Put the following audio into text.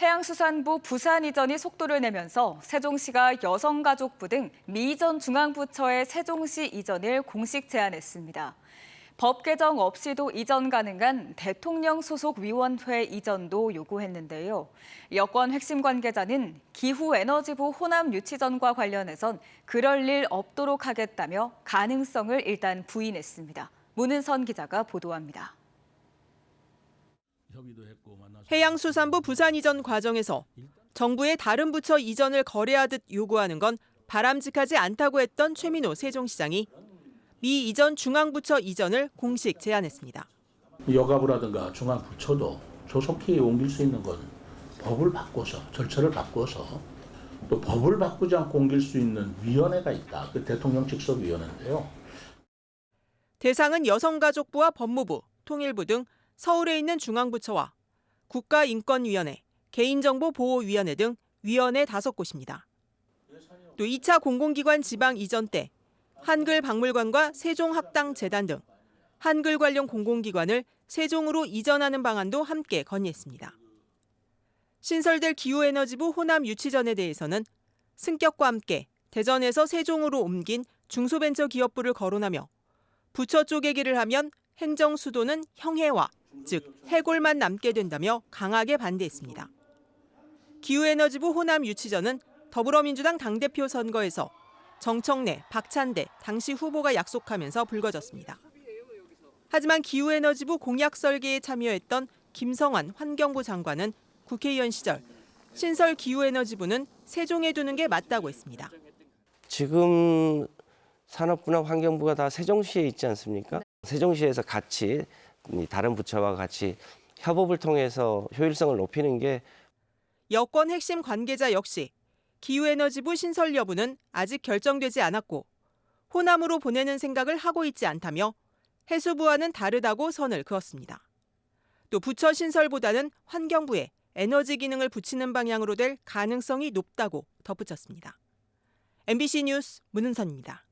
해양수산부 부산 이전이 속도를 내면서 세종시가 여성가족부 등 미이전 중앙부처의 세종시 이전을 공식 제안했습니다. 법 개정 없이도 이전 가능한 대통령 소속 위원회 이전도 요구했는데요. 여권 핵심 관계자는 기후에너지부 호남 유치전과 관련해선 그럴 일 없도록 하겠다며 가능성을 일단 부인했습니다. 문은선 기자가 보도합니다. 해양수산부 부산 이전 과정에서 정부의 다른 부처 이전을 거래하듯 요구하는 건 바람직하지 않다고 했던 최민호 세종시장이 미 이전 중앙부처 이전을 공식 제안했습니다. 여가부라든가 중앙부처도 조속히 옮길 수 있는 건 법을 바꿔서 절차를 바꿔서 또 법을 바꾸지 않고 옮길 수 있는 위원회가 있다. 그 대통령 직속 위원회인데요. 대상은 여성가족부와 법무부, 통일부 등 서울에 있는 중앙부처와 국가인권위원회, 개인정보보호위원회 등 위원회 다섯 곳입니다. 또 2차 공공기관 지방 이전 때 한글박물관과 세종학당재단 등 한글 관련 공공기관을 세종으로 이전하는 방안도 함께 건의했습니다. 신설될 기후에너지부 호남 유치전에 대해서는 승격과 함께 대전에서 세종으로 옮긴 중소벤처기업부를 거론하며 부처 쪼개기를 하면 행정 수도는 형해화, 즉 해골만 남게 된다며 강하게 반대했습니다. 기후에너지부 호남 유치전은 더불어민주당 당대표 선거에서 정청래, 박찬대 당시 후보가 약속하면서 불거졌습니다. 하지만 기후에너지부 공약 설계에 참여했던 김성환 환경부 장관은 국회의원 시절 신설 기후에너지부는 세종에 두는 게 맞다고 했습니다. 지금 산업부나 환경부가 다 세종시에 있지 않습니까? 세종시에서 같이 이 다른 부처와 같이 협업을 통해서 효율성을 높이는 게 여권 핵심 관계자 역시 기후에너지부 신설 여부는 아직 결정되지 않았고 호남으로 보내는 생각을 하고 있지 않다며 해수부와는 다르다고 선을 그었습니다. 또 부처 신설보다는 환경부에 에너지 기능을 붙이는 방향으로 될 가능성이 높다고 덧붙였습니다. MBC 뉴스 문은선입니다.